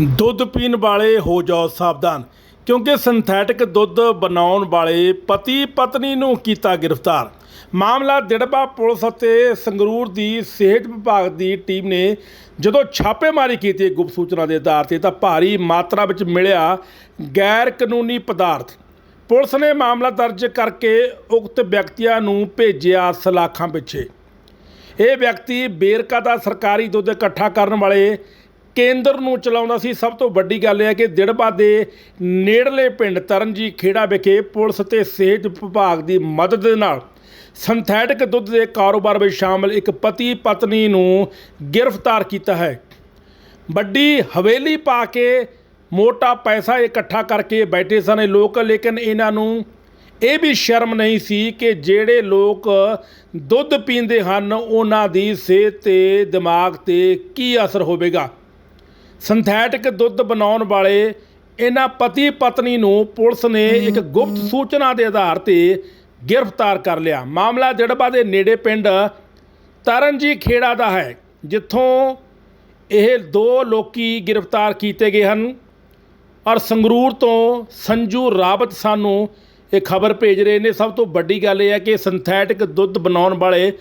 ਦੁੱਧ ਪੀਣ ਵਾਲੇ ਹੋ ਜਾਓ ਸਾਵਧਾਨ, ਕਿਉਂਕਿ ਸਿੰਥੈਟਿਕ ਦੁੱਧ ਬਣਾਉਣ ਵਾਲੇ ਪਤੀ ਪਤਨੀ ਨੂੰ ਕੀਤਾ ਗ੍ਰਿਫਤਾਰ। ਮਾਮਲਾ ਦਿੜਬਾ ਪੁਲਿਸ ਅਤੇ ਸੰਗਰੂਰ ਦੀ ਸਿਹਤ ਵਿਭਾਗ ਦੀ ਟੀਮ ਨੇ ਜਦੋਂ ਛਾਪੇਮਾਰੀ ਕੀਤੀ ਗੁਪਤ ਸੂਚਨਾ ਦੇ ਆਧਾਰ ਤੇ ਤਾਂ ਭਾਰੀ ਮਾਤਰਾ ਵਿੱਚ ਮਿਲਿਆ ਗੈਰ ਕਾਨੂੰਨੀ ਪਦਾਰਥ। ਪੁਲਿਸ ਨੇ ਮਾਮਲਾ ਦਰਜ ਕਰਕੇ ਉਕਤ ਵਿਅਕਤੀਆਂ ਨੂੰ ਭੇਜਿਆ ਸਲਾਖਾਂ ਪਿੱਛੇ। ਇਹ ਵਿਅਕਤੀ ਬੇਰਕਾ ਦਾ ਸਰਕਾਰੀ ਦੁੱਧ ਇਕੱਠਾ ਕਰਨ ਵਾਲੇ ਕੇਂਦਰ ਨੂੰ ਚਲਾਉਂਦਾ ਸੀ। ਸਭ ਤੋਂ ਵੱਡੀ ਗੱਲ ਇਹ ਹੈ ਕਿ ਦਿੜਬਾ ਦੇ ਨੇੜਲੇ ਪਿੰਡ ਤਰਨਜੀ ਖੇੜਾ ਵਿਖੇ ਪੁਲਿਸ ਤੇ ਸਿਹਤ ਵਿਭਾਗ ਦੀ ਮਦਦ ਦੇ ਨਾਲ ਸਿੰਥੈਟਿਕ ਦੁੱਧ ਦੇ ਕਾਰੋਬਾਰ ਵਿੱਚ ਸ਼ਾਮਲ ਇੱਕ ਪਤੀ ਪਤਨੀ ਨੂੰ ਗ੍ਰਿਫਤਾਰ ਕੀਤਾ ਹੈ। ਵੱਡੀ ਹਵੇਲੀ ਪਾ ਕੇ ਮੋਟਾ ਪੈਸਾ ਇਕੱਠਾ ਕਰਕੇ ਬੈਠੇ ਸਨ ਇਹ ਲੋਕ, ਲੇਕਿਨ ਇਹਨਾਂ ਨੂੰ ਇਹ ਵੀ ਸ਼ਰਮ ਨਹੀਂ ਸੀ ਕਿ ਜਿਹੜੇ ਲੋਕ ਦੁੱਧ ਪੀਂਦੇ ਹਨ, ਉਹਨਾਂ ਦੀ ਸਿਹਤ ਤੇ ਦਿਮਾਗ ਤੇ ਕੀ ਅਸਰ ਹੋਵੇਗਾ। ਸਿੰਥੈਟਿਕ ਦੁੱਧ ਬਣਾਉਣ ਵਾਲੇ ਇਹਨਾਂ ਪਤੀ ਪਤਨੀ ਨੂੰ ਪੁਲਿਸ ਨੇ ਇੱਕ ਗੁਪਤ ਸੂਚਨਾ ਦੇ ਆਧਾਰ ਤੇ ਗ੍ਰਿਫਤਾਰ ਕਰ ਲਿਆ। ਮਾਮਲਾ ਜੜਬਾ ਦੇ ਨੇੜੇ ਪਿੰਡ ਤਰਨਜੀ ਖੇੜਾ ਦਾ ਹੈ ਜਿੱਥੋਂ ਇਹ ਦੋ ਲੋਕੀ ਗ੍ਰਿਫਤਾਰ ਕੀਤੇ ਗਏ ਹਨ ਔਰ ਸੰਗਰੂਰ ਤੋਂ ਸੰਜੂ ਰਾਵਤ ਸਾਨੂੰ ਇਹ ਖਬਰ ਭੇਜ ਰਹੇ ਨੇ। ਸਭ ਤੋਂ ਵੱਡੀ ਗੱਲ ਇਹ ਹੈ ਕਿ ਸਿੰਥੈਟਿਕ ਦੁੱਧ ਬਣਾਉਣ ਵਾਲੇ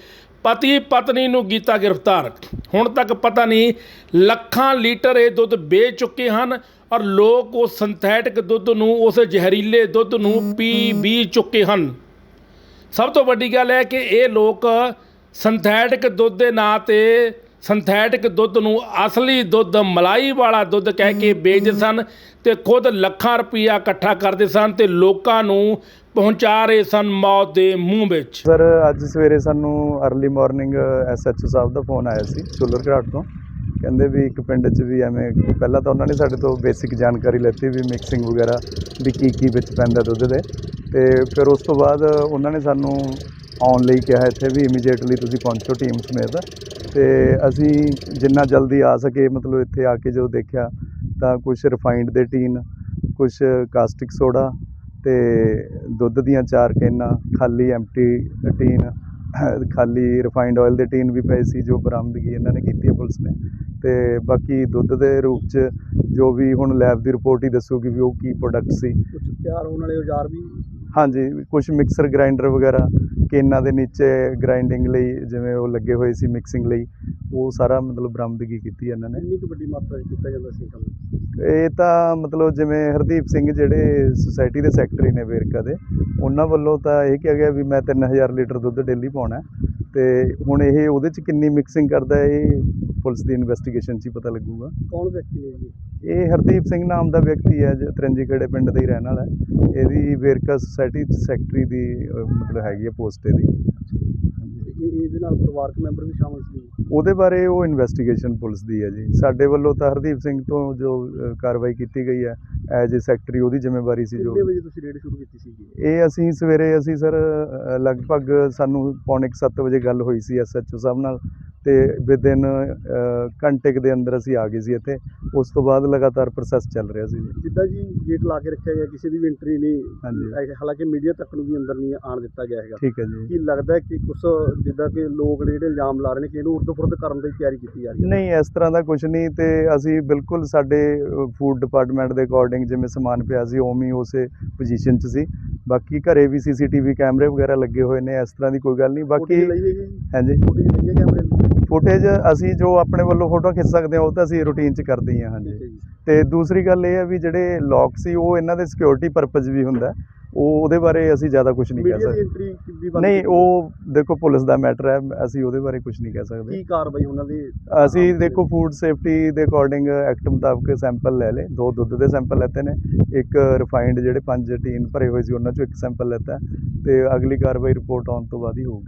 ਪਤੀ ਪਤਨੀ ਨੂੰ ਕੀਤਾ ਗ੍ਰਿਫਤਾਰ। ਹੁਣ ਤੱਕ ਪਤਾ ਨਹੀਂ ਲੱਖਾਂ ਲੀਟਰ ਇਹ ਦੁੱਧ ਵੇਚ ਚੁੱਕੇ ਹਨ ਔਰ ਲੋਕ ਉਹ ਸਿੰਥੈਟਿਕ ਦੁੱਧ ਨੂੰ, ਉਸ ਜ਼ਹਿਰੀਲੇ ਦੁੱਧ ਨੂੰ ਪੀ ਵੀ ਚੁੱਕੇ ਹਨ। ਸਭ ਤੋਂ ਵੱਡੀ ਗੱਲ ਹੈ ਕਿ ਇਹ ਲੋਕ ਸਿੰਥੈਟਿਕ ਦੁੱਧ ਦੇ ਨਾਂ ਤੇ ਸਿੰਥੈਟਿਕ ਦੁੱਧ ਨੂੰ ਅਸਲੀ ਦੁੱਧ ਮਲਾਈ ਵਾਲਾ ਦੁੱਧ ਕਹਿ ਕੇ ਵੇਚਦੇ ਸਨ ਤੇ ਖੁਦ ਲੱਖਾਂ ਰੁਪਈਆ ਇਕੱਠਾ ਕਰਦੇ ਸਨ ਤੇ ਲੋਕਾਂ ਨੂੰ ਪਹੁੰਚਾ ਰਹੇ ਸਨ ਮੌਤ ਦੇ ਮੂੰਹ ਵਿੱਚ। ਸਰ ਅੱਜ ਸਵੇਰੇ ਸਾਨੂੰ ਅਰਲੀ ਮਾਰਨਿੰਗ ਐਸਐਚਓ ਸਾਹਿਬ ਦਾ ਫੋਨ ਆਇਆ ਸੀ ਚੁੱਲਰ ਘਾਟ ਤੋਂ। ਕਹਿੰਦੇ ਵੀ ਇੱਕ ਪਿੰਡ 'ਚ ਵੀ ਐਵੇਂ ਪਹਿਲਾਂ ਤਾਂ ਉਹਨਾਂ ਨੇ ਸਾਡੇ ਤੋਂ ਬੇਸਿਕ ਜਾਣਕਾਰੀ ਲੈਤੀ ਵੀ ਮਿਕਸਿੰਗ ਵਗੈਰਾ ਵੀ ਕੀ ਕੀ ਵਿੱਚ ਪੈਂਦਾ ਦੁੱਧ ਦੇ। ਤੇ ਫਿਰ ਉਸ ਤੋਂ ਬਾਅਦ ਉਹਨਾਂ ਨੇ ਸਾਨੂੰ ਆਉਣ ਲਈ ਕਿਹਾ ਇੱਥੇ ਵੀ ਇਮੀਡੀਏਟਲੀ ਤੁਸੀਂ ਪਹੁੰਚੋ ਟੀਮ ਸਮੇਤ। ਤੇ ਅਸੀਂ ਜਿੰਨਾ ਜਲਦੀ ਆ ਸਕੇ, ਮਤਲਬ ਇੱਥੇ ਆ ਕੇ ਜਦੋਂ ਦੇਖਿਆ ਤਾਂ ਕੁਝ ਰਿਫਾਈਨਡ ਦੇ ਟੀਨ ਕੁਝ ਕਾਸਟਿਕ ਸੋਡਾ ਤੇ ਦੁੱਧ ਦੀਆਂ ਚਾਰ ਕੇਨਾਂ, ਖਾਲੀ ਐਮਟੀ ਟੀਨ, ਖਾਲੀ ਰਿਫਾਈਨਡ ਆਇਲ ਦੇ ਟੀਨ ਵੀ ਪਏ ਸੀ ਜੋ ਬਰਾਮਦਗੀ ਇਹਨਾਂ ਨੇ ਕੀਤੀ ਹੈ ਪੁਲਿਸ ਨੇ। ਤੇ ਬਾਕੀ ਦੁੱਧ ਦੇ ਰੂਪ ਚ ਜੋ ਵੀ ਹੁਣ ਲੈਬ ਦੀ ਰਿਪੋਰਟ ਹੀ ਦੱਸੂਗੀ ਵੀ ਉਹ ਕੀ ਪ੍ਰੋਡਕਟ ਸੀ। ਕੁਝ ਤਿਆਰ ਹੋਣ ਵਾਲੇ ਔਜ਼ਾਰ ਵੀ ਹਾਂਜੀ ਕੁਝ ਮਿਕਸਰ ਗ੍ਰਾਈਂਡਰ ਵਗੈਰਾ ਕੇਨਾਂ ਦੇ ਨੀਚੇ ਗ੍ਰਾਈਂਡਿੰਗ ਲਈ ਜਿਵੇਂ ਉਹ ਲੱਗੇ ਹੋਏ ਸੀ ਮਿਕਸਿੰਗ ਲਈ ਉਹ ਸਾਰਾ ਮਤਲਬ ਬਰਾਮਦਗੀ ਕੀਤੀ ਇਹਨਾਂ ਨੇ। ਇੰਨੀ ਕੁ ਵੱਡੀ ਮਾਤਰਾ 'ਚ ਕੀਤਾ ਜਾਂਦਾ ਸੀ ਕੰਮ? ਇਹ ਤਾਂ ਮਤਲਬ ਜਿਵੇਂ ਹਰਦੀਪ ਸਿੰਘ ਜਿਹੜੇ ਸੁਸਾਇਟੀ ਦੇ ਸੈਕਟਰੀ ਨੇ ਵੇਰਕਾ ਦੇ ਉਹਨਾਂ ਵੱਲੋਂ ਤਾਂ ਇਹ ਕਿਹਾ ਗਿਆ ਵੀ ਮੈਂ 3000 ਲੀਟਰ ਦੁੱਧ ਡੇਲੀ ਪਾਉਣਾ ਤੇ ਹੁਣ ਇਹ ਉਹਦੇ ਚ ਕਿੰਨੀ ਮਿਕਸਿੰਗ ਕਰਦਾ ਹੈ ਇਹ ਪੁਲਿਸ ਦੀ ਇਨਵੈਸਟੀਗੇਸ਼ਨ 'ਚ ਹੀ ਪਤਾ ਲੱਗੂਗਾ। ਕੌਣ ਵਿਅਕਤੀ ਨੇ ਜੀ? ਇਹ ਹਰਦੀਪ ਸਿੰਘ ਨਾਮ ਦਾ ਵਿਅਕਤੀ ਹੈ ਜੋ ਤਰੰਜੀ ਖੇੜੇ ਪਿੰਡ ਦਾ ਹੀ ਰਹਿਣ ਵਾਲਾ ਹੈ। ਇਹਦੀ ਵੇਰਕਾ ਸੁਸਾਇਟੀ 'ਚ ਸੈਕਟਰੀ ਦੀ ਅਹ, ਮਤਲਬ ਹੈਗੀ ਹੈ ਪੋਸਟ ਇਹਦੀ। ਇਹ ਇਹਦੇ ਨਾਲ ਪਰਿਵਾਰਕ ਮੈਂਬਰ ਵੀ ਸ਼ਾਮਲ ਸੀ? ਉਹਦੇ ਬਾਰੇ ਉਹ ਇਨਵੈਸਟੀਗੇਸ਼ਨ ਪੁਲਿਸ ਦੀ ਹੈ ਜੀ। ਸਾਡੇ ਵੱਲੋਂ ਤਾਂ ਹਰਦੀਪ ਸਿੰਘ ਤੋਂ ਜੋ ਕਾਰਵਾਈ ਕੀਤੀ ਗਈ ਹੈ ਐਜ਼ ਏ ਸੈਕਟਰੀ ਉਹਦੀ ਜ਼ਿੰਮੇਵਾਰੀ ਸੀ ਜੋ। ਕਿੰਨੇ ਵਜੇ ਤੁਸੀਂ ਰੇਡ ਸ਼ੁਰੂ ਕੀਤੀ ਸੀ ਇਹ ਅਸੀਂ ਸਵੇਰੇ ਅਸੀਂ ਸਰ ਅ, ਲਗਭਗ ਸਾਨੂੰ ਪੌਣੇ 7 ਵਜੇ ਗੱਲ ਹੋਈ ਸੀ ਐਸਐਚਓ ਸਾਹਿਬ ਨਾਲ। ਤੇ ਵਿਦਿਨ ਘੰਟੇ ਦੇ ਅੰਦਰ ਅਸੀਂ ਆ ਗਏ ਸੀ ਇੱਥੇ। ਉਸ ਤੋਂ ਬਾਅਦ ਲਗਾਤਾਰ ਪ੍ਰੋਸੈਸ ਚੱਲ ਰਿਹਾ ਸੀ। ਜਿੱਦਾਂ ਜੀ ਗੇਟ ਲਾ ਕੇ ਰੱਖਿਆ ਗਿਆ ਕਿਸੇ ਦੀ ਵੀ ਐਂਟਰੀ ਨਹੀਂ। ਹਾਲਾਂਕਿ ਮੀਡੀਆ ਤੱਕ ਨੂੰ ਵੀ ਅੰਦਰ ਨਹੀਂ ਆਣ ਦਿੱਤਾ ਗਿਆ ਹੈਗਾ। ਠੀਕ ਹੈ ਜੀ। ਕੀ ਲੱਗਦਾ ਕਿ ਕੁਝ ਜਿੱਦਾਂ ਕਿ ਲੋਕ ਜਿਹੜੇ ਇਲਜ਼ਾਮ ਲਾ ਰਹੇ ਨੇ ਕਿ ਇਹਨੂੰ ਉਰਦ-ਫੁਰਦ ਕਰਨ ਦੀ ਤਿਆਰੀ ਕੀਤੀ ਜਾ ਰਹੀ ਹੈ? ਨਹੀਂ ਇਸ ਤਰ੍ਹਾਂ ਦਾ ਕੁਝ ਨਹੀਂ ਤੇ ਅਸੀਂ ਬਿਲਕੁਲ ਸਾਡੇ ਫੂਡ ਡਿਪਾਰਟਮੈਂਟ ਦੇ ਅਕੋਰਡਿੰਗ ਜਿਵੇਂ ਸਮਾਨ ਪਿਆ ਸੀ ਉਵੇਂ ਹੀ ਉਸੇ ਪੋਜੀਸ਼ਨ 'ਚ ਸੀ। ਬਾਕੀ ਘਰੇ ਵੀ ਸੀਸੀਟੀਵੀ ਕੈਮਰੇ ਵਗੈਰਾ ਲੱਗੇ ਹੋਏ ਨੇ ਇਸ ਤਰ੍ਹਾਂ ਦੀ ਕੋਈ ਗੱਲ ਨਹੀਂ। ਬਾਕੀ ਹਾਂਜੀ। ਕੈਮਰੇ ਫੁਟੇਜ ਅਸੀਂ ਜੋ ਆਪਣੇ ਵੱਲੋਂ ਫੋਟੋ ਖਿੱਚ ਸਕਦੇ ਹਾਂ ਉਹ ਤਾਂ ਅਸੀਂ ਰੂਟੀਨ 'ਚ ਕਰਦੇ ਹੀ ਹਾਂਜੀ। ਤੇ ਦੂਸਰੀ ਗੱਲ ਇਹ ਹੈ ਵੀ ਜਿਹੜੇ ਲੌਕ ਸੀ ਉਹ ਇਹਨਾਂ ਦੇ ਸਿਕਿਉਰਿਟੀ ਪਰਪਸ ਵੀ ਹੁੰਦਾ। ਉਹ ਉਹਦੇ ਬਾਰੇ ਅਸੀਂ ਜ਼ਿਆਦਾ ਕੁਝ ਨਹੀਂ ਕਹਿ ਸਕਦੇ। ਨਹੀਂ ਉਹ ਦੇਖੋ ਪੁਲਿਸ ਦਾ ਮੈਟਰ ਹੈ ਅਸੀਂ ਉਹਦੇ ਬਾਰੇ ਕੁਝ ਨਹੀਂ ਕਹਿ ਸਕਦੇ। ਕੀ ਕਾਰਵਾਈ ਉਹਨਾਂ ਦੀ ਅਸੀਂ ਦੇਖੋ ਫੂਡ ਸੇਫਟੀ ਦੇ ਅਕੋਰਡਿੰਗ ਐਕਟ ਮੁਤਾਬਕ ਸੈਂਪਲ ਲੈ ਲਏ। ਦੋ ਦੁੱਧ ਦੇ ਸੈਂਪਲ ਲੈਤੇ ਨੇ ਇੱਕ ਰਿਫਾਈਨਡ ਜਿਹੜੇ ਪੰਜ ਟੀਨ ਭਰੇ ਹੋਏ ਸੀ ਉਹਨਾਂ ਚੋਂ ਇੱਕ ਸੈਂਪਲ ਲੈਤਾ ਤੇ ਅਗਲੀ ਕਾਰਵਾਈ ਰਿਪੋਰਟ ਆਉਣ ਤੋਂ ਬਾਅਦ ਹੀ ਹੋਊਗੀ।